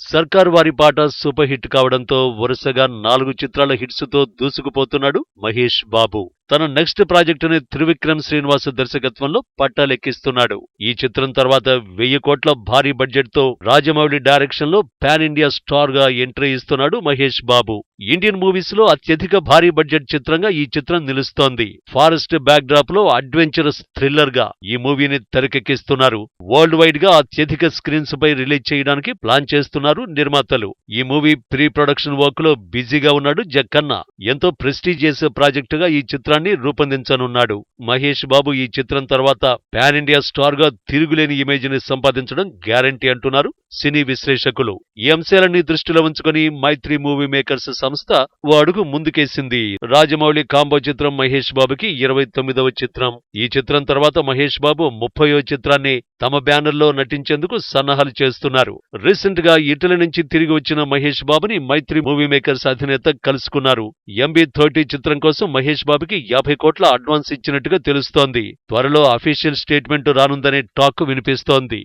సర్కార్ వారి పాట సూపర్ హిట్ కావడంతో వరుసగా నాలుగు చిత్రాల హిట్స్తో దూసుకుపోతున్నాడు మహేష్ బాబు. తన నెక్స్ట్ ప్రాజెక్టుని త్రివిక్రమ్ శ్రీనివాస్ దర్శకత్వంలో పట్టాలెక్కిస్తున్నాడు. ఈ చిత్రం తర్వాత వెయ్యి కోట్ల భారీ బడ్జెట్తో రాజమౌళి డైరెక్షన్లో పాన్ ఇండియా స్టార్గా ఎంట్రీ ఇస్తున్నాడు మహేష్ బాబు. ఇండియన్ మూవీస్లో అత్యధిక భారీ బడ్జెట్ చిత్రంగా ఈ చిత్రం నిలుస్తోంది. ఫారెస్ట్ బ్యాక్ డ్రాప్లో అడ్వెంచరస్ థ్రిల్లర్గా ఈ మూవీని తెరకెక్కిస్తున్నారు. వరల్డ్ వైడ్గా అత్యధిక స్క్రీన్స్ పై రిలీజ్ చేయడానికి ప్లాన్ చేస్తున్నారు నిర్మాతలు. ఈ మూవీ ప్రీ ప్రొడక్షన్ వర్క్లో బిజీగా ఉన్నాడు జక్కన్న. ఎంతో ప్రెస్టీజియస్ ప్రాజెక్ట్గా ఈ చిత్రాన్ని రూపొందించనున్నాడు. మహేష్ బాబు ఈ చిత్రం తర్వాత పాన్ ఇండియా స్టార్గా తిరుగులేని ఇమేజ్ని సంపాదించడం గ్యారంటీ అంటున్నారు సినీ విశ్లేషకులు. ఈ అంశాలన్నీ దృష్టిలో ఉంచుకొని మైత్రి మూవీ మేకర్స్ సంస్థ ఓ అడుగు ముందుకేసింది. రాజమౌళి కాంబో చిత్రం మహేష్ బాబుకి ఇరవై తొమ్మిదవ చిత్రం. ఈ చిత్రం తర్వాత మహేష్ బాబు ముప్పయో చిత్రాన్ని తమ బ్యానర్లో నటించేందుకు సన్నాహాలు చేస్తున్నారు. రీసెంట్గా ఇటలీ నుంచి తిరిగి వచ్చిన మహేష్ బాబుని మైత్రి మూవీ మేకర్స్ అధినేత కలుసుకున్నారు. ఎంబీ థర్టీ చిత్రం కోసం మహేష్ బాబుకి యాభై కోట్ల అడ్వాన్స్ ఇచ్చినట్టుగా తెలుస్తోంది. త్వరలో అఫీషియల్ స్టేట్మెంట్ రానుందనే టాక్ వినిపిస్తోంది.